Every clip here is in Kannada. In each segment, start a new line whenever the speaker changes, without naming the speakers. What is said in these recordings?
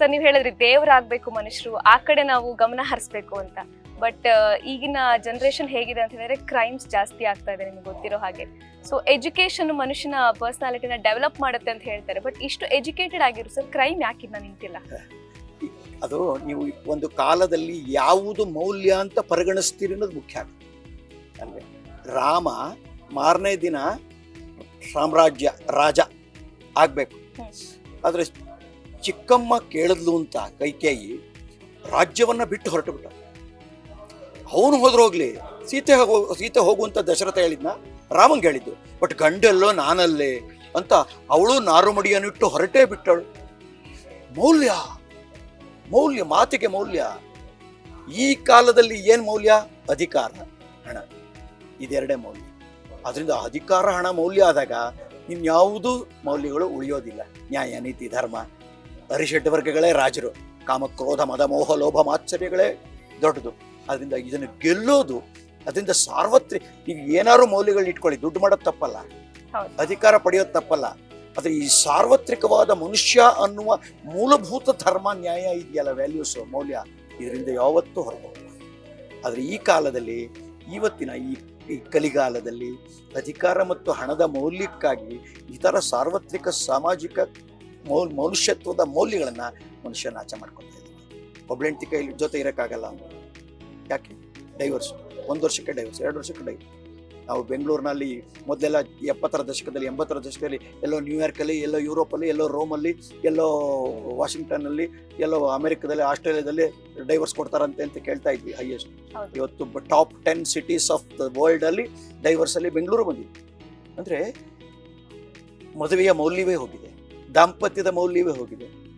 ಸರ್ ನೀವು ಹೇಳಿದ್ರಿ ದೇವರಾಗಬೇಕು ಮನುಷ್ಯರು ಆ ಕಡೆ ನಾವು ಗಮನ ಹರಿಸ್ಬೇಕು ಅಂತ. ಬಟ್ ಈಗಿನ ಜನರೇಷನ್ ಹೇಗಿದೆ ಅಂತ ಹೇಳಿದ್ರೆ ಕ್ರೈಮ್ಸ್ ಜಾಸ್ತಿ ಆಗ್ತಾ ಇದೆ ನಿಮ್ಗೆ ಗೊತ್ತಿರೋ ಹಾಗೆ. ಸೊ ಎಜುಕೇಶನ್ ಮನುಷ್ಯನ ಪರ್ಸನಾಲಿಟಿನ ಡೆವಲಪ್ ಮಾಡುತ್ತೆ ಅಂತ ಹೇಳ್ತಾರೆ. ಬಟ್ ಇಷ್ಟು ಎಜುಕೇಟೆಡ್ ಆಗಿರೋ ಸರ್ ಕ್ರೈಮ್ ಯಾಕಿನ್ನ ನಿಂತಿಲ್ಲ?
ಅದು ನೀವು ಒಂದು ಕಾಲದಲ್ಲಿ ಯಾವುದು ಮೌಲ್ಯ ಅಂತ ಪರಿಗಣಿಸ್ತೀರಿ ಅನ್ನೋದು ಮುಖ್ಯ ಆಗುತ್ತೆ ಅಲ್ವೇ ರಾಮ ಮಾರನೇ ದಿನ ಸಾಮ್ರಾಜ್ಯ ರಾಜ ಆಗ್ಬೇಕು. ಆದ್ರೆ ಚಿಕ್ಕಮ್ಮ ಕೇಳಿದ್ಲು ಅಂತ ಕೈಕೇಯಿ ರಾಜ್ಯವನ್ನ ಬಿಟ್ಟು ಹೊರಟು ಬಿಟ್ಟ. ಅವನು ಹೋದ್ರೆ ಹೋಗ್ಲಿ, ಸೀತೆ ಹೋಗು, ಸೀತೆ ಹೋಗುವಂತ ದಶರಥ ಹೇಳಿದ್ನ, ರಾಮಂಗೆ ಹೇಳಿದ್ದು. ಬಟ್ ಗಂಡೆಲ್ಲೋ ನಾನಲ್ಲೇ ಅಂತ ಅವಳು ನಾರುಮಡಿಯನ್ನಿಟ್ಟು ಹೊರಟೇ ಬಿಟ್ಟಳು ಮೌಲ್ಯ ಮೌಲ್ಯ, ಮಾತಿಗೆ ಮೌಲ್ಯ. ಈ ಕಾಲದಲ್ಲಿ ಏನು ಮೌಲ್ಯ? ಅಧಿಕಾರ, ಹಣ. ಇದೆರಡೇ ಮೌಲ್ಯ. ಅದರಿಂದ ಅಧಿಕಾರ, ಹಣ, ಮೌಲ್ಯ ಆದಾಗ ಇನ್ಯಾವುದೂ ಮೌಲ್ಯಗಳು ಉಳಿಯೋದಿಲ್ಲ. ನ್ಯಾಯ, ನೀತಿ, ಧರ್ಮ. ಅರಿಷಡ್ ವರ್ಗಗಳೇ ರಾಜರು. ಕಾಮ ಕ್ರೋಧ ಮದ ಮೋಹ ಲೋಭ ಮಾತ್ಸರ್ಯಗಳೇ ದೊಡ್ಡದು. ಅದರಿಂದ ಇದನ್ನು ಗೆಲ್ಲೋದು ಅದರಿಂದ ಸಾರ್ವತ್ರಿಕ ಈಗ ಏನಾದ್ರು ಮೌಲ್ಯಗಳು ಇಟ್ಕೊಳ್ಳಿ ದುಡ್ಡು ಮಾಡೋದು ತಪ್ಪಲ್ಲ. ಅಧಿಕಾರ ಪಡೆಯೋದು ತಪ್ಪಲ್ಲ. ಆದರೆ ಈ ಸಾರ್ವತ್ರಿಕವಾದ ಮನುಷ್ಯ ಅನ್ನುವ ಮೂಲಭೂತ ಧರ್ಮ ನ್ಯಾಯ ಇದೆಯಲ್ಲ ವ್ಯಾಲ್ಯೂಸ್ ಮೌಲ್ಯ ಇದರಿಂದ ಯಾವತ್ತೂ ಹೊರಗೆ ಆದರೆ ಈ ಕಾಲದಲ್ಲಿ ಇವತ್ತಿನ ಈ ಈ ಕಲಿಗಾಲದಲ್ಲಿ ಅಧಿಕಾರ ಮತ್ತು ಹಣದ ಮೌಲ್ಯಕ್ಕಾಗಿ ಇತರ ಸಾರ್ವತ್ರಿಕ ಸಾಮಾಜಿಕ ಮೌಲ್ ಮನುಷ್ಯತ್ವದ ಮೌಲ್ಯಗಳನ್ನು ಮನುಷ್ಯ ನಾಶ ಮಾಡ್ಕೊತಾ ಇದ್ದಾನೆ ಒಬ್ಬಳೆಂಟಿ ಕೈಲಿ ಜೊತೆ ಇರೋಕ್ಕಾಗಲ್ಲ ಯಾಕೆ? ಡೈವರ್ಸ್ ಒಂದು ವರ್ಷಕ್ಕೆ ಡೈವರ್ಸ್ ಎರಡು ವರ್ಷಕ್ಕೆ ಡೈವರ್ಸ್ ನಾವು ಬೆಂಗಳೂರಿನಲ್ಲಿ ಮೊದಲೆಲ್ಲ ಎಪ್ಪತ್ತರ ದಶಕದಲ್ಲಿ ಎಂಬತ್ತರ ದಶಕದಲ್ಲಿ ಎಲ್ಲೋ ನ್ಯೂಯಾರ್ಕಲ್ಲಿ ಎಲ್ಲೋ ಯುರೋಪಲ್ಲಿ ಎಲ್ಲೋ ರೋಮಲ್ಲಿ ಎಲ್ಲೋ ವಾಷಿಂಗ್ಟನ್ನಲ್ಲಿ ಎಲ್ಲೋ ಅಮೆರಿಕದಲ್ಲಿ ಆಸ್ಟ್ರೇಲಿಯಾದಲ್ಲಿ ಡೈವರ್ಸ್ ಕೊಡ್ತಾರಂತೆ ಅಂತ ಕೇಳ್ತಾ ಇದ್ವಿ ಹೈಯೆಸ್ಟ್ ಇವತ್ತು top ten cities of the world ಅಲ್ಲಿ ಡೈವರ್ಸ್ ಅಲ್ಲಿ ಬೆಂಗಳೂರು ಬಂದಿದೆ. ಅಂದ್ರೆ ಮದುವೆಯ ಮೌಲ್ಯವೇ ಹೋಗಿದೆ. ದಾಂಪತ್ಯದ ಮೌಲ್ಯವೇ ಹೋಗಿದೆ.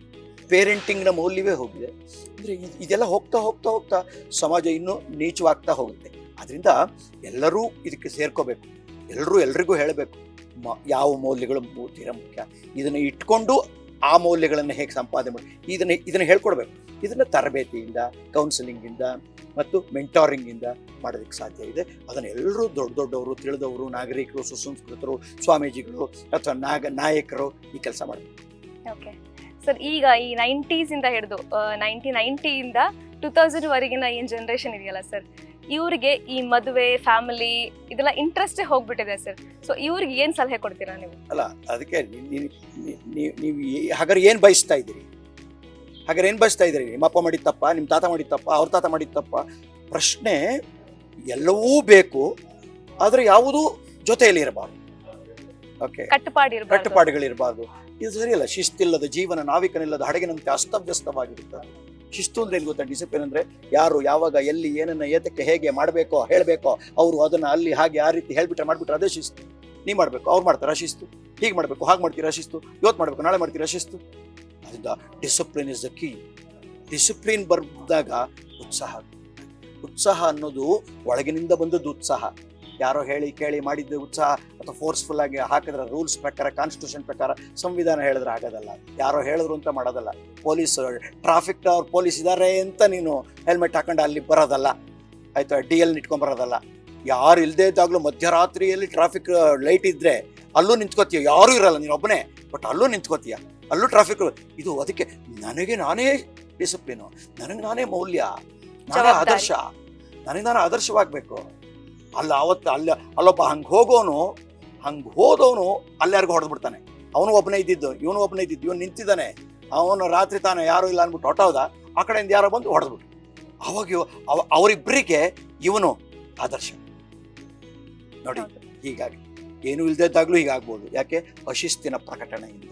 ಪೇರೆಂಟಿಂಗ್ನ ಮೌಲ್ಯವೇ ಹೋಗಿದೆ. ಅಂದರೆ ಇದ್- ಇದೆಲ್ಲ ಹೋಗ್ತಾ ಹೋಗ್ತಾ ಹೋಗ್ತಾ ಸಮಾಜ ಇನ್ನೂ ನೀಚವಾಗ್ತಾ ಹೋಗುತ್ತೆ. ಅದರಿಂದ ಎಲ್ಲರೂ ಇದಕ್ಕೆ ಸೇರ್ಕೋಬೇಕು. ಎಲ್ಲರೂ ಎಲ್ರಿಗೂ ಹೇಳಬೇಕು, ಮ, ಯಾವ ಮೌಲ್ಯಗಳು ತೀರ ಮುಖ್ಯ. ಇದನ್ನು ಇಟ್ಕೊಂಡು ಆ ಮೌಲ್ಯಗಳನ್ನು ಹೇಗೆ ಸಂಪಾದನೆ ಮಾಡಿ, ಇದನ್ನ, ಇದನ್ನು ಹೇಳ್ಕೊಡ್ಬೇಕು. ಇದನ್ನು ತರಬೇತಿಯಿಂದ ಕೌನ್ಸಿಲಿಂಗಿಂದ ಮತ್ತು ಮೆಂಟಾರಿಂಗಿಂದ ಮಾಡೋದಕ್ಕೆ ಸಾಧ್ಯ ಇದೆ. ಅದನ್ನು ಎಲ್ಲರೂ ದೊಡ್ಡ ದೊಡ್ಡವರು ತಿಳಿದವರು ನಾಗರಿಕರು ಸುಸಂಸ್ಕೃತರು ಸ್ವಾಮೀಜಿಗಳು ಅಥವಾ ನಾಗ ನಾಯಕರು ಈ ಕೆಲಸ ಮಾಡಬೇಕು.
ಓಕೆ ಸರ್ ಈಗ ಈ ನೈಂಟೀಸ್ ಇಂದ ಹಿಡಿದು ನೈನ್ಟೀನ್ ನೈಂಟಿಯಿಂದ ಟೂ ತೌಸಂಡ್ ವರೆಗಿನ ಏನು ಜನ್ರೇಷನ್ ಇದೆಯಲ್ಲ ಸರ್ ಇವರಿಗೆ ಈ ಮದುವೆ ಫ್ಯಾಮಿಲಿ ಇದೆಲ್ಲ ಇಂಟ್ರೆಸ್ಟೇ ಹೋಗ್ಬಿಟ್ಟಿದೆ ಸರ್ ಸೊ ಇವ್ರಿಗೆ ಏನು ಸಲಹೆ ಕೊಡ್ತೀರಾ ನೀವು?
ಅಲ್ಲ ಅದಕ್ಕೆ ನೀವು ಹಾಗಾದ್ರೆ ಏನು ಬಯಸ್ತಾ ಇದ್ದೀರಿ? ಹಾಗಾದ್ರೆ ಏನು ಬಯಸ್ತಾ ಇದ್ದೀರಿ? ನಿಮ್ಮ ಅಪ್ಪ ಮಾಡಿದ ತಪ್ಪ ನಿಮ್ಮ ತಾತ ಮಾಡಿದ ತಪ್ಪ ಅವ್ರ ತಾತ ಮಾಡಿದ ತಪ್ಪ? ಪ್ರಶ್ನೆ ಎಲ್ಲವೂ ಬೇಕು ಆದರೆ ಯಾವುದೂ ಜೊತೆಯಲ್ಲಿ ಇರಬಾರ್ದು. ಓಕೆ ಕಟ್ಟುಪಾಡುಗಳಿರಬಾರ್ದು. ಇದು ಸರಿಯಲ್ಲ ಶಿಸ್ತಿಲ್ಲದ ಜೀವನ ನಾವಿಕನಿಲ್ಲದ ಹಡಗಿನಂತೆ ಅಸ್ತವ್ಯಸ್ತವಾಗಿರುತ್ತೆ. ಶಿಸ್ತು ಅಂದ್ರೆ ಏನು ಗೊತ್ತಾ ಡಿಸಿಪ್ಲಿನ್ ಅಂದ್ರೆ ಯಾರು ಯಾವಾಗ ಎಲ್ಲಿ ಏನನ್ನ ಏತಕ್ಕೆ ಹೇಗೆ ಮಾಡಬೇಕೋ ಹೇಳಬೇಕೋ ಅವರು ಅದನ್ನ ಅಲ್ಲಿ ಹಾಗೆ ಆ ರೀತಿ ಹೇಳ್ಬಿಟ್ರೆ ಮಾಡ್ಬಿಟ್ರೆ ಅದೇ ಶಿಸ್ತು. ನೀ ಮಾಡಬೇಕು ಅವ್ರು ಮಾಡ್ತಾರೆ ಶಿಸ್ತು? ಹೀಗೆ ಮಾಡಬೇಕು ಹಾಗೆ ಮಾಡ್ತೀರಾ ಶಿಸ್ತು? ಇವತ್ತು ಮಾಡಬೇಕು ನಾಳೆ ಮಾಡ್ತೀರಾ ಶಿಸ್ತು? ಅದರಿಂದ discipline is the key discipline ಬರ್ದಾಗ ಉತ್ಸಾಹ. ಉತ್ಸಾಹ ಅನ್ನೋದು ಒಳಗಿನಿಂದ ಬಂದದ್ದು ಉತ್ಸಾಹ. ಯಾರೋ ಹೇಳಿ, ಕೇಳಿ ಮಾಡಿದ್ದು ಉತ್ಸಾಹ ಅಥವಾ ಫೋರ್ಸ್ಫುಲ್ ಆಗಿ ಹಾಕಿದ್ರೆ ರೂಲ್ಸ್ ಪ್ರಕಾರ ಕಾನ್ಸ್ಟಿಟ್ಯೂಷನ್ ಪ್ರಕಾರ, ಸಂವಿಧಾನ ಹೇಳಿದ್ರೆ ಆಗೋದಲ್ಲ ಯಾರೋ ಹೇಳಿದ್ರು ಅಂತ ಮಾಡೋದಲ್ಲ. ಪೊಲೀಸ್ ಟ್ರಾಫಿಕ್ ಅವ್ರು ಪೊಲೀಸ್ ಇದ್ದಾರೆ ಅಂತ ನೀನು ಹೆಲ್ಮೆಟ್ ಹಾಕೊಂಡು ಅಲ್ಲಿ ಬರೋದಲ್ಲ. ಆಯ್ತಾ? ಡಿ ಎಲ್ ಇಟ್ಕೊಂಡ್ ಬರೋದಲ್ಲ. ಯಾರು ಇಲ್ಲದೇ ಇದ್ದಾಗಲೂ ಮಧ್ಯರಾತ್ರಿಯಲ್ಲಿ ಟ್ರಾಫಿಕ್ ಲೈಟ್ ಇದ್ರೆ ಅಲ್ಲೂ ನಿಂತ್ಕೋತೀಯ? ಯಾರೂ ಇರಲ್ಲ ನೀನು ಒಬ್ಬನೇ ಬಟ್ ಅಲ್ಲೂ ನಿಂತ್ಕೋತೀಯ? ಅಲ್ಲೂ ಟ್ರಾಫಿಕ್ ಇದು ಅದಕ್ಕೆ ನನಗೆ ನಾನೇ ಡಿಸಿಪ್ಲಿನು ನನಗೆ ನಾನೇ ಮೌಲ್ಯ ನಾನೇ ಆದರ್ಶ ನನಗೆ ನಾನು ಆದರ್ಶವಾಗಬೇಕು. ಅಲ್ಲ ಅವತ್ತು ಅಲ್ಲ ಅಲ್ಲೊಬ್ಬ ಹಂಗೆ ಹೋಗೋನು ಹಂಗೆ ಹೋದವನು ಅಲ್ಲಾರ್ಗು ಹೊಡೆದು ಬಿಡ್ತಾನೆ. ಅವನು ಒಬ್ಬನೇ ಇದ್ದಿದ್ದು ಇವನು ಒಬ್ಬನೇ ಇದ್ದಿದ್ದು ಇವನು ನಿಂತಿದ್ದಾನೆ. ಅವನು ರಾತ್ರಿ ತಾನೇ ಯಾರು ಇಲ್ಲ ಅಂದ್ಬಿಟ್ಟು ಹೊಟ್ಟೋದ ಆ ಕಡೆಯಿಂದ ಯಾರೋ ಬಂದು ಹೊಡೆದ್ಬಿಟ್ಟು ಅವಾಗ ಅವ- ಅವರಿಬ್ಬರಿಗೆ ಇವನು ಆದರ್ಶ. ನೋಡಿ ಹೀಗಾಗಿ ಏನು ಇಲ್ದಿದ್ದಾಗ್ಲೂ ಹೀಗಾಗ್ಬೋದು. ಯಾಕೆ? ಅಶಿಸ್ತಿನ ಪ್ರಕಟಣೆಯಿಂದ.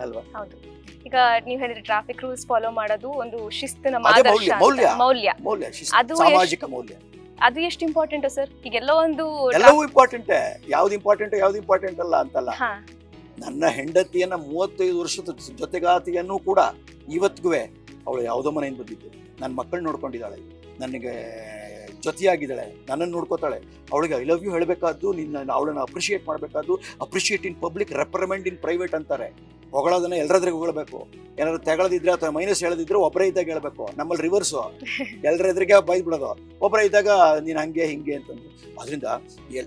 ಅಲ್ವಾ?
ಹೌದು. ಈಗ ನೀವು ಹೇಳಿದ್ರೆ ಟ್ರಾಫಿಕ್ ರೂಲ್ಸ್ ಫಾಲೋ ಮಾಡೋದು ಒಂದು ಶಿಸ್ತಿನ ಮಾದರ್ಶ
ಮೌಲ್ಯ,
ಅಂತ.
ಮೌಲ್ಯ.
ಮೌಲ್ಯ.
ಶಿಸ್ತು
ಅದು
ಸಾಮಾಜಿಕ ಮೌಲ್ಯ.
ಅದು ಎಷ್ಟು ಇಂಪಾರ್ಟೆಂಟ್ ಸರ್? ಈಗೆಲ್ಲೋ ಒಂದು
ಎಲ್ಲವೂ ಇಂಪಾರ್ಟೆಂಟ್ ಯಾವ್ದು ಇಂಪಾರ್ಟೆಂಟ್ ಯಾವ್ದು ಇಂಪಾರ್ಟೆಂಟ್ ಅಲ್ಲ ಅಂತಲ್ಲ.
ಹಾ.
ನನ್ನ ಹೆಂಡತಿಯನ್ನ ಮೂವತ್ತೈದು ವರ್ಷದ ಜೊತೆಗಾತಿಯನ್ನು ಕೂಡ ಇವತ್ತಿಗೂ ಅವಳು ಯಾವುದೋ ಮನೆಯಿಂದ ಬಂದಿದ್ದು. ನನ್ನ ಮಕ್ಕಳು ನೋಡ್ಕೊಂಡಿದ್ದಾಳೆ. ನನಗೆ ಜೊತೆಯಾಗಿದ್ದಾಳೆ. ನನ್ನನ್ನು ನೋಡ್ಕೋತಾಳೆ. ಅವಳಿಗೆ ಐ ಲವ್ ಯು ಹೇಳಬೇಕಾದ್ದು ನಿನ್ನ ಅವಳನ್ನು appreciate ಮಾಡಬೇಕಾದ್ದು appreciate in public reprimand in private ಅಂತಾರೆ. ಹೊಗಳೋದನ್ನ ಎಲ್ಲರದ್ರಿಗೆ ಹೊಗಳಬೇಕು. ಏನಾದ್ರು ತೆಗಳದಿದ್ರೆ ಅಥವಾ ಮೈನಸ್ ಹೇಳದಿದ್ರೆ ಒಬ್ಬರೇ ಇದ್ದಾಗ ಹೇಳ್ಬೇಕು. ನಮ್ಮಲ್ಲಿ ರಿವರ್ಸು ಎಲ್ಲರ ಎದುರಿಗೆ ಬೈದ್ ಬಿಡೋದು ಒಬ್ಬರೇ ಇದ್ದಾಗ ನೀನು ಹಂಗೆ ಹಿಂಗೆ ಅಂತಂದು. ಅದರಿಂದ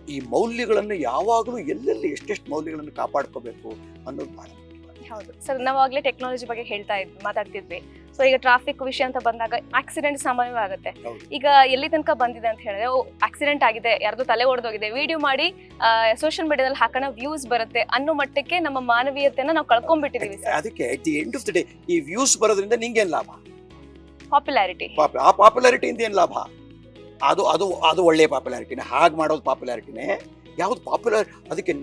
ಈ ಮೌಲ್ಯಗಳನ್ನು ಯಾವಾಗಲೂ ಎಲ್ಲೆಲ್ಲಿ ಎಷ್ಟೆಷ್ಟು ಮೌಲ್ಯಗಳನ್ನು ಕಾಪಾಡ್ಕೋಬೇಕು ಅನ್ನೋದು ಮುಖ್ಯವಾಗಿದೆ.
ಹೌದು. ಸರ್ ನಾವು ಆಗ್ಲೇ ಟೆಕ್ನಾಲಜಿ ಬಗ್ಗೆ ಹೇಳ್ತಾ ಇದ್ವಿ ಮಾತಾಡ್ತಿದ್ವಿ. ಸೊ ಈಗ ಟ್ರಾಫಿಕ್ ವಿಷಯ ಅಂತ ಬಂದಾಗ ಆಕ್ಸಿಡೆಂಟ್ ಸಾಮಾನ್ಯವಾಗುತ್ತೆ ಈಗ ಎಲ್ಲಿ ತನಕ ಬಂದಿದೆ ಅಂತ ಹೇಳಿದ್ರೆ ಆಕ್ಸಿಡೆಂಟ್ ಆಗಿದೆ ಯಾರ್ದು ತಲೆ ಒಡೆದೋಗಿದೆ ವಿಡಿಯೋ ಮಾಡಿ ಸೋಷಿಯಲ್ ಮೀಡಿಯಾದಲ್ಲಿ ಹಾಕೋಣ ವ್ಯೂಸ್ ಬರುತ್ತೆ ಅನ್ನೋ ಮಟ್ಟಕ್ಕೆ ನಮ್ಮ ಮಾನವೀಯತೆನ ನಾವು ಕಳ್ಕೊಂಡ್ಬಿಟ್ಟಿದೀವಿ ಸರ್.
ಅದಕ್ಕೆ at the end of the day ಈ ವ್ಯೂಸ್ ಬರೋದ್ರಿಂದ ನಿಂಗೇನ್ ಲಾಭ?
ಪಾಪ್ಯುಲಾರಿಟಿ
ಆ ಪಾಪ್ಯುಲಾರಿಟಿಯಿಂದ ಏನು ಲಾಭ? ಅದು ಅದು ಅದು ಒಳ್ಳೆಯ ಪಾಪ್ಯುಲಾರಿಟಿನೇ ಹಾಗೆ ಮಾಡೋದು ಪಾಪ್ಯುಲಾರಿಟಿನೇ ಯಾವ್ದು ಪಾಪ್ಯುಲರ್ ಅದಕ್ಕೆ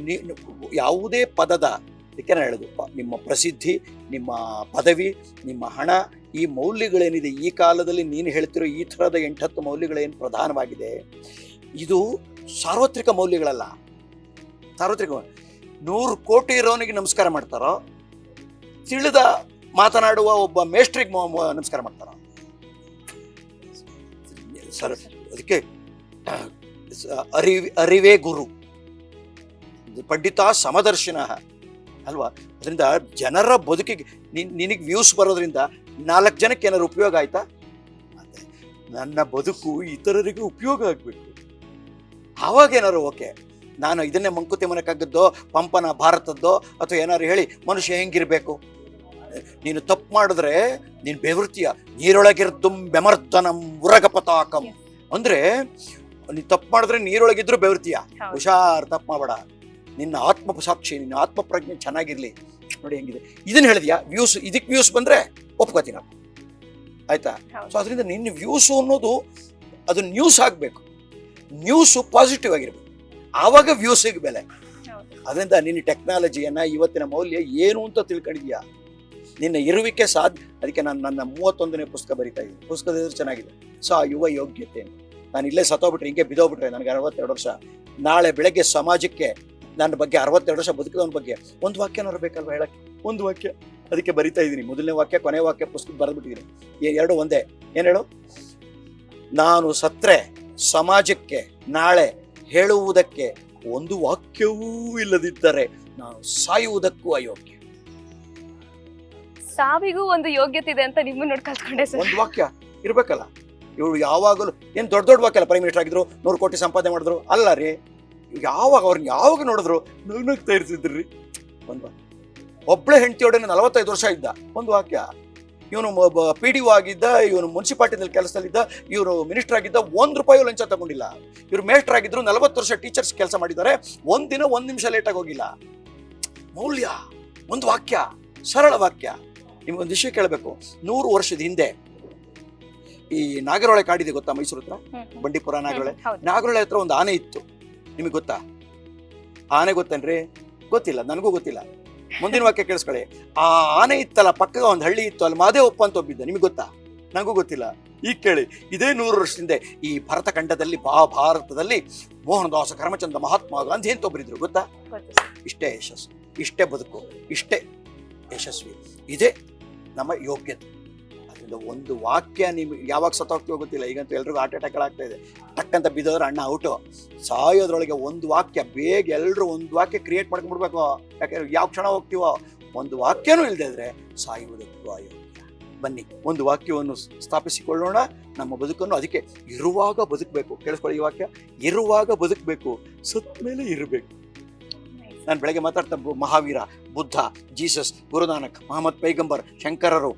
ಯಾವುದೇ ಪದದ ಅದಕ್ಕೆ ನಾನು ಹೇಳೋದು ನಿಮ್ಮ ಪ್ರಸಿದ್ಧಿ, ನಿಮ್ಮ ಪದವಿ, ನಿಮ್ಮ ಹಣ, ಈ ಮೌಲ್ಯಗಳೇನಿದೆ, ಈ ಕಾಲದಲ್ಲಿ ನೀನು ಹೇಳ್ತಿರೋ ಈ ಥರದ ಎಂಟತ್ತು ಮೌಲ್ಯಗಳೇನು ಪ್ರಧಾನವಾಗಿದೆ? ಇದು ಸಾರ್ವತ್ರಿಕ ಮೌಲ್ಯಗಳಲ್ಲ. ಸಾರ್ವತ್ರಿಕ ನೂರು ಕೋಟಿ ಇರೋನಿಗೆ ನಮಸ್ಕಾರ ಮಾಡ್ತಾರೋ? ತಿಳಿದ ಮಾತನಾಡುವ ಒಬ್ಬ ಮೇಷ್ಟ್ರಿಗೆ ನಮಸ್ಕಾರ ಮಾಡ್ತಾರೋ? ಸರ್, ಅದಕ್ಕೆ ಅರಿವಿ, ಅರಿವೇ ಗುರು. ಪಂಡಿತ ಸಮದರ್ಶಿನ. ಅಲ್ವಾ? ಅದರಿಂದ ಜನರ ಬದುಕಿಗೆ ನಿನಗೆ ವ್ಯೂಸ್ ಬರೋದ್ರಿಂದ ನಾಲ್ಕು ಜನಕ್ಕೆ ಏನಾದ್ರು ಉಪಯೋಗ ಆಯ್ತಾ? ನನ್ನ ಬದುಕು ಇತರರಿಗೆ ಉಪಯೋಗ ಆಗಬೇಕು. ಆವಾಗ ಏನಾರು ಓಕೆ ನಾನು ಇದನ್ನೇ ಮಂಕುತಿ ಕಗ್ಗದ್ದೋ ಪಂಪನ ಭಾರತದ್ದೋ ಅಥವಾ ಏನಾರು ಹೇಳಿ ಮನುಷ್ಯ ಹೆಂಗಿರಬೇಕು? ನೀನು ತಪ್ಪು ಮಾಡಿದ್ರೆ ನೀನು ಬೆವೃತ್ತಿಯ ನೀರೊಳಗಿರ್ದು ಬೆಮರ್ದನಂ ಉರಗ ಪತಾಕಂ ಅಂದ್ರೆ ನೀನು ತಪ್ಪು ಮಾಡಿದ್ರೆ ನೀರೊಳಗಿದ್ರು
ಬೆವೃತ್ತಿಯ.
ಹುಷಾರ್ ತಪ್ಪು ಮಾಡಬೇಡ. ನಿನ್ನ ಆತ್ಮ ಸಾಕ್ಷಿ ನಿನ್ನ ಆತ್ಮ ಪ್ರಜ್ಞೆ ಚೆನ್ನಾಗಿರ್ಲಿ. ನೋಡಿ ಹೆಂಗಿದೆ. ಇದನ್ನ ಹೇಳಿದ್ಯಾ? ವ್ಯೂಸ್ ಇದಕ್ಕೆ ವ್ಯೂಸ್ ಬಂದ್ರೆ ಒಪ್ಕೋತೀನಿ ನಾನು. ಆಯ್ತಾ. ಸೊ ಅದರಿಂದ ನಿನ್ನ ವ್ಯೂಸು ಅನ್ನೋದು ಅದು ನ್ಯೂಸ್ ಆಗಬೇಕು. ನ್ಯೂಸು ಪಾಸಿಟಿವ್ ಆಗಿರ್ಬೇಕು. ಆವಾಗ ವ್ಯೂಸಿಗೆ ಬೆಲೆ. ಅದರಿಂದ ನಿನ್ನ ಟೆಕ್ನಾಲಜಿಯನ್ನ ಇವತ್ತಿನ ಮೌಲ್ಯ ಏನು ಅಂತ ತಿಳ್ಕೊಂಡಿದ್ಯಾ? ನಿನ್ನ ಇರುವಿಕೆ ಸಾಧ್ಯ ಅದಕ್ಕೆ ನಾನು ನನ್ನ ಮೂವತ್ತೊಂದನೇ ಪುಸ್ತಕ ಬರೀತಾ ಇದ್ದೀನಿ. ಪುಸ್ತಕದ ಹೆಸರು ಚೆನ್ನಾಗಿದೆ. ಆ ಯುವ ಯೋಗ್ಯತೆ ನಾನು ಇಲ್ಲೇ ಸತ್ತೋಗ್ಬಿಟ್ರೆ ಹಿಂಗೆ ಬಿದೋಗ್ಬಿಟ್ರೆ ನನಗೆ ಅರವತ್ತೆರಡು ವರ್ಷ. ನಾಳೆ ಬೆಳಗ್ಗೆ ಸಮಾಜಕ್ಕೆ ನನ್ನ ಬಗ್ಗೆ ಅರವತ್ತೆರಡು ವರ್ಷ ಬದುಕಿದವನ ಬಗ್ಗೆ ಒಂದು ವಾಕ್ಯನಾರು ಬೇಕಲ್ವ ಹೇಳಕ್ಕೆ? ಒಂದು ವಾಕ್ಯ. ಅದಕ್ಕೆ ಬರಿತಾ ಇದ್ದೀನಿ. ಮೊದಲನೇ ವಾಕ್ಯ ಕೊನೆ ವಾಕ್ಯ ಪುಸ್ತಕ ಬರೆದ್ಬಿಟ್ಟಿದ್ದೀನಿ. ಎರಡು ಒಂದೇ. ಏನು ಹೇಳು? ನಾನು ಸತ್ರೆ ಸಮಾಜಕ್ಕೆ ನಾಳೆ ಹೇಳುವುದಕ್ಕೆ ಒಂದು ವಾಕ್ಯವೂ ಇಲ್ಲದಿದ್ದರೆ ನಾನು ಸಾಯುವುದಕ್ಕೂ ಅಯೋಗ್ಯ.
ಸಾವಿಗೂ ಒಂದು ಯೋಗ್ಯತೆ ಇದೆ ಅಂತ ನಿಮ್ಮ ನೋಡಿ ಕಲ್ತ್ಕೊಂಡೆ ಸರ್.
ಒಂದು ವಾಕ್ಯ ಇರ್ಬೇಕಲ್ಲ. ಇವ್ರು ಯಾವಾಗಲೂ ಏನು ದೊಡ್ಡ ದೊಡ್ಡ ವಾಕ್ಯ ಅಲ್ಲ ಪ್ರೈಮ್ ಮಿನಿಸ್ಟರ್ ಆಗಿದ್ರು ನೂರು ಕೋಟಿ ಸಂಪಾದನೆ ಮಾಡಿದ್ರು. ಅಲ್ಲ ರೀ. ಯಾವಾಗ ಅವ್ರನ್ನ ಯಾವಾಗ ನೋಡಿದ್ರು ನಗ್ನಗ್ತಾ ಇರ್ತಿದ್ರಿ ಒಂದು ಒಬ್ಳೆ ಒಬ್ಬಳೆ ಹೆಂಡತಿಯೊಡನೆ ನಲವತ್ತೈದು ವರ್ಷ ಇದ್ದ. ಒಂದು ವಾಕ್ಯ. ಇವನು ಪಿ ಡಿ ಒ ಆಗಿದ್ದ ಇವನು ಮುನ್ಸಿಪಾಲ್ಟಿನಲ್ಲಿ ಕೆಲಸದಲ್ಲಿದ್ದ ಇವರು ಮಿನಿಸ್ಟರ್ ಆಗಿದ್ದ ಒಂದು ರೂಪಾಯಿ ಲಂಚ ತಗೊಂಡಿಲ್ಲ. ಇವರು ಮೇಸ್ಟರ್ ಆಗಿದ್ರು ನಲವತ್ತು ವರ್ಷ ಟೀಚರ್ಸ್ ಕೆಲಸ ಮಾಡಿದ್ದಾರೆ. ಒಂದಿನ ಒಂದು ನಿಮಿಷ ಲೇಟಾಗಿ ಹೋಗಿಲ್ಲ. ಮೌಲ್ಯ. ಒಂದು ವಾಕ್ಯ. ಸರಳ ವಾಕ್ಯ. ನಿಮ್ಗೊಂದು ವಿಷಯ ಕೇಳಬೇಕು. ನೂರು ವರ್ಷದ ಹಿಂದೆ ಈ ನಾಗರಹೊಳೆ ಕಾಡಿದೆ ಗೊತ್ತಾ ಮೈಸೂರು ಹತ್ರ. ಬಂಡೀಪುರ
ನಾಗರೊಳೆ
ನಾಗರೊಳೆ ಹತ್ರ ಒಂದು ಆನೆ ಇತ್ತು. ನಿಮಗೆ ಗೊತ್ತಾ? ಆನೆ ಗೊತ್ತೇನ್ರಿ? ಗೊತ್ತಿಲ್ಲ, ನನಗೂ ಗೊತ್ತಿಲ್ಲ. ಮುಂದಿನ ವಾಕ್ಯ ಕೇಳಿಸ್ಕೊಳ್ಳಿ. ಆ ಆನೆ ಇತ್ತಲ್ಲ, ಪಕ್ಕದ ಒಂದು ಹಳ್ಳಿ ಇತ್ತು, ಅಲ್ಲಿ ಮಾದೇವಪ್ಪ ಅಂತ ಒಬ್ಬಿದ್ದ, ನಿಮಗೆ ಗೊತ್ತಾ? ನನಗೂ ಗೊತ್ತಿಲ್ಲ. ಈಗ ಕೇಳಿ, ಇದೇ ನೂರು ಹಿಂದೆ ಈ ಭರತ ಖಂಡದಲ್ಲಿ ಬಾ ಭಾರತದಲ್ಲಿ ಮೋಹನದಾಸ ಕರ್ಮಚಂದ್ರ ಮಹಾತ್ಮ ಗಾಂಧಿ ಅಂತ ಒಬ್ಬರಿದ್ರು ಗೊತ್ತಾ. ಇಷ್ಟೇ ಯಶಸ್ಸು, ಇಷ್ಟೇ ಬದುಕು, ಇಷ್ಟೇ ಯಶಸ್ವಿ. ಇದೇ ನಮ್ಮ ಯೋಗ್ಯತೆ. ಒಂದು ವಾಕ್ಯ ನಿಮ್ಗೆ ಯಾವಾಗ ಸತ್ತೋಗ್ತೀವೋ ಗೊತ್ತಿಲ್ಲ. ಈಗಂತೂ ಎಲ್ರಿಗೂ ಹಾರ್ಟ್ ಆಗ್ತಾ ಇದೆ ಟಕ್ಕಂತ ಬಿದ್ದೋದ್ರೆ ಅಣ್ಣ ಔಟು ಸಾಯೋದ್ರೊಳಗೆ ಒಂದು ವಾಕ್ಯ, ಬೇಗ ಎಲ್ಲರೂ ಒಂದು ವಾಕ್ಯ ಕ್ರಿಯೇಟ್ ಮಾಡ್ಕೊಂಡ್ಬಿಡ್ಬೇಕು. ಯಾಕಂದ್ರೆ ಯಾವ ಕ್ಷಣ ಹೋಗ್ತೀವೋ? ಒಂದು ವಾಕ್ಯನೂ ಇಲ್ಲದೆ ಇದ್ರೆ ಸಾಯುವುದಕ್ಕೂ ಅಯೋಗ್ಯ. ಬನ್ನಿ, ಒಂದು ವಾಕ್ಯವನ್ನು ಸ್ಥಾಪಿಸಿಕೊಳ್ಳೋಣ. ನಮ್ಮ ಬದುಕನ್ನು ಅದಕ್ಕೆ ಇರುವಾಗ ಬದುಕಬೇಕು. ಕೇಳಿಸ್ಕೊಳ್ಳಿ ಈ ವಾಕ್ಯ. ಇರುವಾಗ ಬದುಕಬೇಕು. ಸತ್ತ ಮೇಲೆ ಇರಬೇಕು. ನಾನು ಬೆಳಗ್ಗೆ ಮಾತಾಡ್ತಾ ಮಹಾವೀರ ಬುದ್ಧ, ಜೀಸಸ್, ಗುರುನಾನಕ್, ಮಹಮ್ಮದ್ ಪೈಗಂಬರ್, ಶಂಕರರು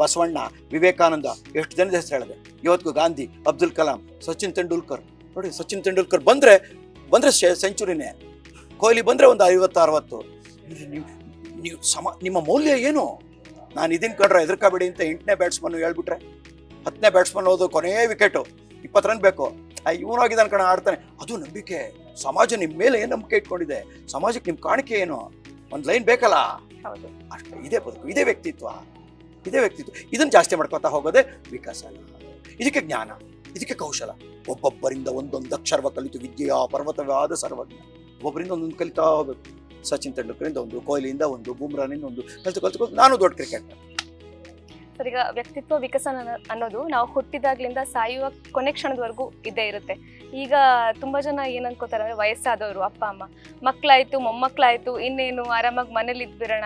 ಬಸವಣ್ಣ, ವಿವೇಕಾನಂದ, ಎಷ್ಟು ಜನದ ಹೆಸರು ಹೇಳಿದೆ? ಇವತ್ತಿಗೂ ಗಾಂಧಿ, ಅಬ್ದುಲ್ ಕಲಾಂ, ಸಚಿನ್ ತೆಂಡೂಲ್ಕರ್. ನೋಡಿ, ಸಚಿನ್ ತೆಂಡೂಲ್ಕರ್ ಬಂದರೆ, ಬಂದ್ರೆ ಸೆಂಚುರಿನೇ. ಕೊಹ್ಲಿ ಬಂದರೆ ಒಂದು ಐವತ್ತು, ಅರವತ್ತು. ನೀವು ನೀವು ಸಮ, ನಿಮ್ಮ ಮೌಲ್ಯ ಏನು? ನಾನು ಇದನ್ನು ಕಂಡ್ರೆ ಎದುರ್ಕೋಬೇಡಿ ಅಂತ ಎಂಟನೇ ಬ್ಯಾಟ್ಸ್ಮನ್ ಹೇಳ್ಬಿಟ್ರೆ, ಹತ್ತನೇ ಬ್ಯಾಟ್ಸ್ಮನ್ ಹೋದು ಕೊನೆಯ ವಿಕೆಟು ಇಪ್ಪತ್ತು ರನ್ ಬೇಕು. ಇವನಾಗಿದ್ದಾನೆ ಕಣ, ಆಡ್ತಾನೆ. ಅದು ನಂಬಿಕೆ. ಸಮಾಜ ನಿಮ್ಮ ಮೇಲೆ ಏನು ನಂಬಿಕೆ ಇಟ್ಕೊಂಡಿದೆ? ಸಮಾಜಕ್ಕೆ ನಿಮ್ಮ ಕಾಣಿಕೆ ಏನು? ಒಂದು ಲೈನ್ ಬೇಕಲ್ಲ? ಅಷ್ಟೇ ಇದೇ ಬದುಕು ಇದೇ ವ್ಯಕ್ತಿತ್ವ ಇದೇ ವ್ಯಕ್ತಿತ್ವ. ಇದನ್ನು ಜಾಸ್ತಿ ಮಾಡ್ಕೊತಾ ಹೋಗೋದೇ ವಿಕಾಸ ಇದಕ್ಕೆ ಜ್ಞಾನ ಇದಕ್ಕೆ ಕೌಶಲ. ಒಬ್ಬೊಬ್ಬರಿಂದ ಒಂದೊಂದು ಅಕ್ಷರವ ಕಲಿತು ವಿದ್ಯೆಯ ಪರ್ವತವಾದ ಸರ್ವಜ್ಞ. ಒಬ್ಬರಿಂದ ಒಂದೊಂದು ಕಲಿತಾ ಹೋಗಬೇಕು. ಸಚಿನ್ ತೆಂಡೂಲ್ಕರಿಂದ ಒಂದು ಕೊಹ್ಲಿಯಿಂದ ಒಂದು ಬೂಮ್ರಾನಿಂದ ಒಂದು ಕಲಿತು ಕಲಿತು ನಾನು ದೊಡ್ಡ ಕ್ರಿಕೆಟ್
ಸರ್ ಈಗ ವ್ಯಕ್ತಿತ್ವ ವಿಕಸನ ಅನ್ನೋ- ಅನ್ನೋದು ನಾವು ಹುಟ್ಟಿದಾಗ್ಲಿಂದ ಸಾಯುವ ಕೊನೆ ಕ್ಷಣದವರೆಗೂ ಇದ್ದೇ ಇರುತ್ತೆ. ಈಗ ತುಂಬಾ ಜನ ಏನ್ ಅನ್ಕೋತಾರೆ ಅಂದ್ರೆ ವಯಸ್ಸಾದವರು ಅಪ್ಪ ಅಮ್ಮ. ಮಕ್ಳಾಯ್ತು ಮೊಮ್ಮಕ್ಳಾಯ್ತು ಇನ್ನೇನು ಆರಾಮಾಗಿ ಮನೇಲಿ ಇದ್ಬಿಡೋಣ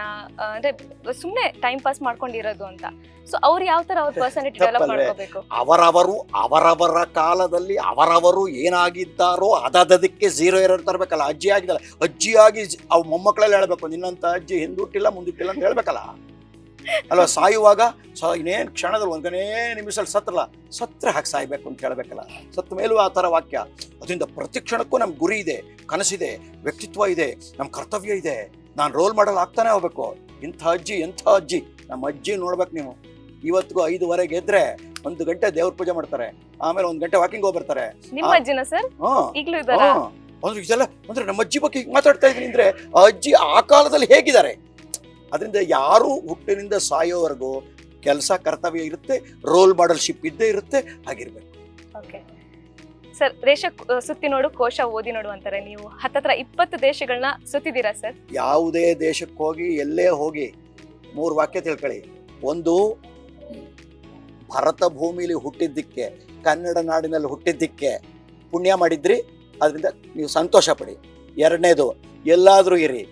ಅಂದ್ರೆ ಸುಮ್ನೆ ಟೈಮ್ ಪಾಸ್ ಮಾಡ್ಕೊಂಡಿರೋದು ಅಂತ. ಸೊ ಅವ್ರು ಯಾವ ತರ ಅವ್ರ ಪರ್ಸನಾಲಿಟಿ ಡೆವಲಪ್ ಮಾಡ್ಕೋಬೇಕು?
ಅವರವರು ಅವರವರ ಕಾಲದಲ್ಲಿ ಅವರವರು ಏನಾಗಿದ್ದಾರೋ ಅದದಕ್ಕೆ ಝೀರೋ ಎರರ್ ತರಬೇಕಲ್ಲ. ಅಜ್ಜಿ ಆಗಿದ್ದಲ್ಲ ಅಜ್ಜಿಯಾಗಿ ಅವ್ ಮೊಮ್ಮಕ್ಕಳಲ್ಲಿ ಹೇಳ್ಬೇಕು ನಿನ್ನಂತ ಅಜ್ಜಿ ಹಿಂದುಟ್ಟಿಲ್ಲ ಮುಂದಿಟ್ಟಿಲ್ಲ ಅಂತ ಹೇಳ್ಬೇಕಲ್ಲ. ಅಲ್ವಾ ಸಾಯುವಾಗ ಸ ಇನ್ನೇನು ಕ್ಷಣದಲ್ಲಿ ಒಂದನೇ ನಿಮಿಷದಲ್ಲಿ ಸತ್ರಲ್ಲ ಸತ್ರ ಹಾಕಿ ಸಾಯ್ಬೇಕು ಅಂತ ಹೇಳಬೇಕಲ್ಲ. ಸತ್ತ ಮೇಲೂ ಆ ಥರ ವಾಕ್ಯ. ಅದರಿಂದ ಪ್ರತಿ ಕ್ಷಣಕ್ಕೂ ನಮ್ಮ ಗುರಿ ಇದೆ ಕನಸಿದೆ ವ್ಯಕ್ತಿತ್ವ ಇದೆ ನಮ್ಮ ಕರ್ತವ್ಯ ಇದೆ. ನಾನು ರೋಲ್ ಮಾಡಲ್ ಆಗ್ತಾನೆ ಹೋಗ್ಬೇಕು. ಇಂಥ ಅಜ್ಜಿ ಎಂಥ ಅಜ್ಜಿ. ನಮ್ಮ ಅಜ್ಜಿ ನೋಡ್ಬೇಕು ನೀವು. ಇವತ್ತಿಗೂ ಐದುವರೆಗೆ ಎದ್ರೆ ಒಂದು ಗಂಟೆ ದೇವ್ರ ಪೂಜೆ ಮಾಡ್ತಾರೆ. ಆಮೇಲೆ ಒಂದು ಗಂಟೆ ವಾಕಿಂಗ್ ಹೋಗ್ಬರ್ತಾರೆ.
ನಿಮ್ಮ ಅಜ್ಜಿನ ಸರ್ ಈಗ್ಲೂ.
ಅಂದ್ರೆ ಇದೆಲ್ಲ ಅಂದ್ರೆ ನಮ್ಮ ಅಜ್ಜಿ ಬಗ್ಗೆ ಮಾತಾಡ್ತಾ ಇದ್ದೀನಿ ಅಂದ್ರೆ ಆ ಅಜ್ಜಿ ಆ ಕಾಲದಲ್ಲಿ ಹೇಗಿದ್ದಾರೆ? ಅದರಿಂದ ಯಾರು ಹುಟ್ಟಿನಿಂದ ಸಾಯೋವರೆಗೂ ಕೆಲಸ ಕರ್ತವ್ಯ ಇರುತ್ತೆ ರೋಲ್ ಮಾಡಲ್ಶಿಪ್ ಇದ್ದೇ ಇರುತ್ತೆ ಹಾಗಿರ್ಬೇಕು.
ಓಕೆ ಸರ್ ದೇಶ ಸುತ್ತಿ ನೋಡು ಕೋಶ ಓದಿ ನೋಡು ಅಂತಾರೆ. ನೀವು ಹತ್ತತ್ರ ಇಪ್ಪತ್ತು ದೇಶಗಳನ್ನ ಸುತ್ತಿದ್ದೀರಾ ಸರ್
ಯಾವುದೇ ದೇಶಕ್ಕೆ ಹೋಗಿ ಎಲ್ಲೇ ಹೋಗಿ ಮೂರು ವಾಕ್ಯ ತಿಳ್ಕೊಳ್ಳಿ. ಒಂದು ಭರತ ಭೂಮಿಲಿ ಹುಟ್ಟಿದ್ದಕ್ಕೆ ಕನ್ನಡ ನಾಡಿನಲ್ಲಿ ಹುಟ್ಟಿದ್ದಕ್ಕೆ ಪುಣ್ಯ ಮಾಡಿದ್ರಿ ಅದರಿಂದ ನೀವು ಸಂತೋಷ ಪಡಿ. ಎರಡನೇದು ಎಲ್ಲಾದರೂ ಇರಿ.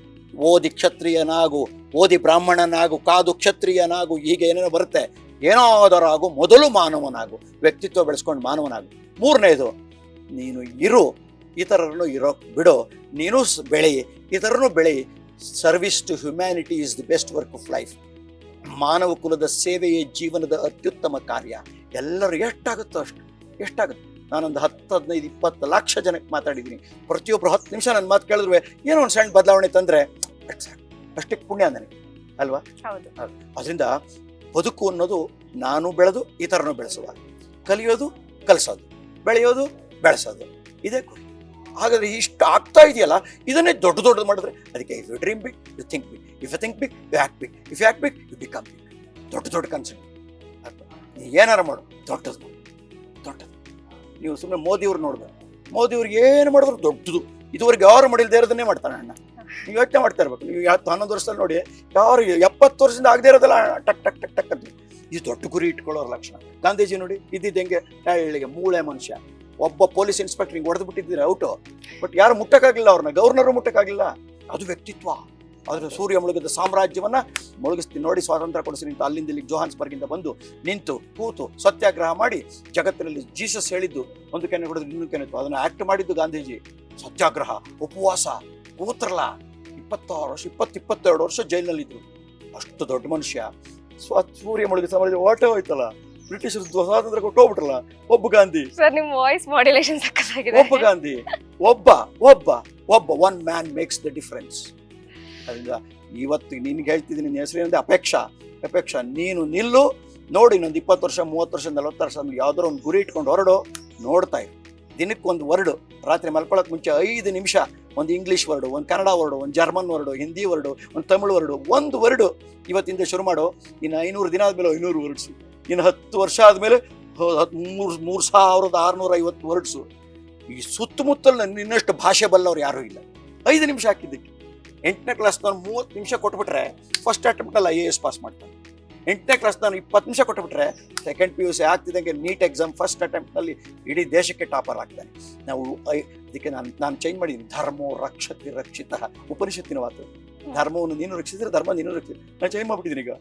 ಓದಿ ಕ್ಷತ್ರಿಯನಾಗು, ಓದಿ ಬ್ರಾಹ್ಮಣನಾಗು, ಕಾದು ಕ್ಷತ್ರಿಯನಾಗು, ಹೀಗೆ ಏನೇನೋ ಬರುತ್ತೆ. ಏನಾದರಾಗು ಮೊದಲು ಮಾನವನಾಗು, ವ್ಯಕ್ತಿತ್ವ ಬೆಳೆಸ್ಕೊಂಡು ಮಾನವನಾಗು. ಮೂರನೇದು, ನೀನು ಇರು, ಇತರರನ್ನು ಇರೋ ಬಿಡು, ನೀನು ಬೆಳೆ ಬೆಳಿ ಇತರನು ಬೆಳೆಯಿ service to humanity is the best work of life ಮಾನವ ಕುಲದ ಸೇವೆಯೇ ಜೀವನದ ಅತ್ಯುತ್ತಮ ಕಾರ್ಯ. ಎಲ್ಲರೂ ಎಷ್ಟಾಗುತ್ತೋ ಅಷ್ಟು, ಎಷ್ಟಾಗುತ್ತೆ? ನಾನೊಂದು ಹತ್ತು, ಹದಿನೈದು, ಇಪ್ಪತ್ತು ಲಕ್ಷ ಜನಕ್ಕೆ ಮಾತಾಡಿದ್ದೀನಿ. ಪ್ರತಿಯೊಬ್ಬರು ಹತ್ತು ನಿಮಿಷ ನನ್ನ ಮಾತು ಕೇಳಿದ್ರು ಏನೋ ಒಂದು ಸಣ್ಣ ಬದಲಾವಣೆ ತಂದರೆ ಅಷ್ಟಕ್ಕೆ ಪುಣ್ಯ ನನಗೆ. ಅಲ್ವಾ?
ಹೌದು.
ಅದರಿಂದ ಬದುಕು ಅನ್ನೋದು ನಾನು ಬೆಳೆದು ಇತರನು ಬೆಳೆಸುವ. ಕಲಿಯೋದು ಕಲಿಸೋದು. ಬೆಳೆಯೋದು ಬೆಳೆಸೋದು. ಇದೇ ಹಾಗಾದ್ರೆ ಇಷ್ಟು ಆಗ್ತಾ ಇದೆಯಲ್ಲ ಇದನ್ನೇ ದೊಡ್ಡ ದೊಡ್ಡದು ಮಾಡಿದ್ರೆ ಅದಕ್ಕೆ if you dream big you think big if you think big you act big if you act big you become big ದೊಡ್ಡ ದೊಡ್ಡ ಕನಸು ನೀ ಏನಾರ ಮಾಡು. ದೊಡ್ಡದು. ದೊಡ್ಡದು. ನೀವು ಸುಮ್ಮನೆ ಮೋದಿಯವ್ರು ನೋಡಿದ್ರೆ ಮೋದಿಯವ್ರಿಗೆ ಏನು ಮಾಡಿದ್ರು ದೊಡ್ಡದು. ಇದುವರೆಗೆ ಯಾರು ಮಾಡಿಲ್ದೇ ಇರೋದನ್ನೇ ಮಾಡ್ತಾನೆ ಅಣ್ಣ. ನೀವು ಯೋಚನೆ ಮಾಡ್ತಾ ಇರ್ಬೇಕು. ನೀವು ಹತ್ತು ಹನ್ನೊಂದು ವರ್ಷದಲ್ಲಿ ನೋಡಿ, ಯಾರು ಎಪ್ಪತ್ತು ವರ್ಷದಿಂದ ಆಗದೆ ಇರೋದಲ್ಲ ಟಕ್ ಟಕ್ ಟಕ್ ಟಕ್ ಅಂತ ಇದು ದೊಡ್ಡ ಗುರಿ ಇಟ್ಕೊಳ್ಳೋರ ಲಕ್ಷಣ. ಗಾಂಧೀಜಿ ನೋಡಿ ಇದ್ದಿದ್ದು ಹೆಂಗೆ ಹೇಳಿಗೆ ಮೂಳೆ ಮನುಷ್ಯ. ಒಬ್ಬ ಪೊಲೀಸ್ ಇನ್ಸ್ಪೆಕ್ಟರ್ ಹಿಂಗೆ ಹೊಡೆದು ಬಿಟ್ಟಿದ್ದೀರಿ, ಔಟು. ಬಟ್ ಯಾರು ಮುಟ್ಟಕ್ಕಾಗಿಲ್ಲ ಅವ್ರನ್ನ? ಗವರ್ನರು ಮುಟ್ಟಕ್ಕಾಗಿಲ್ಲ ಅದು ವ್ಯಕ್ತಿತ್ವ. ಆದರೆ ಸೂರ್ಯ ಮುಳುಗಿದ ಸಾಮ್ರಾಜ್ಯವನ್ನು ಮುಳುಗಿಸ್ತೀನಿ ನೋಡಿ, ಸ್ವಾತಂತ್ರ್ಯ ಕೊಡಿಸಿ ನಿಂತು ಅಲ್ಲಿಂದ ಇಲ್ಲಿ ಜೋಹಾನ್ಸ್ಬರ್ಗಿಂದ ಬಂದು ನಿಂತು, ಕೂತು ಸತ್ಯಾಗ್ರಹ ಮಾಡಿ ಜಗತ್ತಿನಲ್ಲಿ ಜೀಸಸ್ ಹೇಳಿದ್ದು, ಒಂದು ಕೆನೆ ಹೊಡೆದು ಇನ್ನೊಂದು ಕೆನೆ ಇತ್ತು. ಆ್ಯಕ್ಟ್ ಮಾಡಿದ್ದು ಗಾಂಧೀಜಿ. ಸತ್ಯಾಗ್ರಹ, ಉಪವಾಸ ಕೂತ್ರಲ್ಲ ಇಪ್ಪತ್ತಾರು ವರ್ಷ ಇಪ್ಪತ್ತು ಇಪ್ಪತ್ತೆರಡು ವರ್ಷ ಜೈಲಿನಲ್ಲಿದ್ದರು. ಅಷ್ಟು ದೊಡ್ಡ ಮನುಷ್ಯ. ಸ್ವ ಸೂರ್ಯ ಮುಳುಗಿ ಸಾಮ್ರಾಜ್ಯ ಹೊರಟೆ ಹೋಯ್ತಲ್ಲ. ಬ್ರಿಟಿಷರು ಸ್ವಾತಂತ್ರ್ಯ ಕೊಟ್ಟು ಹೋಗ್ಬಿಟ್ರಲ್ಲ. ಒಬ್ಬ ಗಾಂಧಿ.
ಸರ್ ನಿಮ್ಮ ವಾಯ್ಸ್ ಮಾಡ್ಯುಲೇಷನ್ ಸಕ್ಕತ್ತಾಗಿದೆ
ಒಬ್ಬ ಗಾಂಧಿ. ಒಬ್ಬ ಒಬ್ಬ ಒಬ್ಬ. One man makes the difference ಅದರಿಂದ ಇವತ್ತು ನಿನ್ಗೆ ಹೇಳ್ತಿದ್ದೀನಿ ನಿನ್ನ ಹೆಸರೇನಂದ್ರೆ ಅಪೇಕ್ಷಾ. ಅಪೇಕ್ಷಾ ನೀನು ನಿಲ್ಲು. ನೋಡಿ ಇನ್ನೊಂದು ಇಪ್ಪತ್ತು ವರ್ಷ ಮೂವತ್ತು ವರ್ಷ ನಲವತ್ತು ವರ್ಷ ಯಾವ್ದಾರು ಒಂದು ಗುರಿ ಇಟ್ಕೊಂಡು ಹೊರಡು. ನೋಡ್ತಾ ಇರು. ದಿನಕ್ಕೆ ಒಂದು ವರ್ಡು. ರಾತ್ರಿ ಮಲ್ಕೊಳ್ಳೋಕೆ ಮುಂಚೆ ಐದು ನಿಮಿಷ. ಒಂದು ಇಂಗ್ಲೀಷ್ ವರ್ಡು ಒಂದು ಕನ್ನಡ ವರ್ಡು ಒಂದು ಜರ್ಮನ್ ವರ್ಡು ಹಿಂದಿ ವರ್ಡು ಒಂದು ತಮಿಳು ವರ್ಡು ಒಂದು ವರ್ಡು ಇವತ್ತಿಂದ ಶುರು ಮಾಡು. ಇನ್ನು ಐನೂರು ದಿನ ಆದಮೇಲೆ ಐನೂರು ವರ್ಡ್ಸು ಇನ್ನು ಹತ್ತು ವರ್ಷ ಆದಮೇಲೆ ಮೂರು ಮೂರು ಸಾವಿರದ ಆರುನೂರ ಐವತ್ತು ವರ್ಡ್ಸು ಈ ಸುತ್ತಮುತ್ತಲ ನಿನ್ನಷ್ಟು ಭಾಷೆ ಬಲ್ಲವ್ರು ಯಾರೂ ಇಲ್ಲ. ಐದು ನಿಮಿಷ ಹಾಕಿದ್ದಕ್ಕೆ. ಎಂಟನೇ ಕ್ಲಾಸ್ನವ್ರು ಮೂವತ್ತು ನಿಮಿಷ ಕೊಟ್ಬಿಟ್ರೆ ಫಸ್ಟ್ ಅಟೆಂಪ್ಟಲ್ಲಿ ಐ ಎ ಎಸ್ ಪಾಸ್ ಮಾಡ್ತಾನೆ ಎಂಟನೇ ಕ್ಲಾಸ್ನವ್ರು ಇಪ್ಪತ್ತು ನಿಮಿಷ ಕೊಟ್ಟುಬಿಟ್ರೆ ಸೆಕೆಂಡ್ ಪಿ ಯು ಸಿ ಆಗ್ತಿದ್ದಂಗೆ ನೀಟ್ ಎಕ್ಸಾಮ್ ಫಸ್ಟ್ ಅಟೆಂಪ್ಟಲ್ಲಿ ಇಡೀ ದೇಶಕ್ಕೆ ಟಾಪರ್ ಆಗ್ತಾನೆ. ನಾವು ಇದಕ್ಕೆ ನಾನು ನಾನು ಚೇಂಜ್ ಮಾಡಿದ್ದೀನಿ ಧರ್ಮೋ ರಕ್ಷತಿ ರಕ್ಷಿತ. ಉಪನಿಷತ್ತಿನ ಮಾತು ಧರ್ಮವನ್ನು ನೀನು ರಕ್ಷಿಸಿದ್ರೆ ಧರ್ಮ ನೀನು ರಕ್ಷಿಸಿ ನಾನು ಚೇಂಜ್ ಮಾಡಿಬಿಟ್ಟಿದ್ದೀನಿ ಈಗ.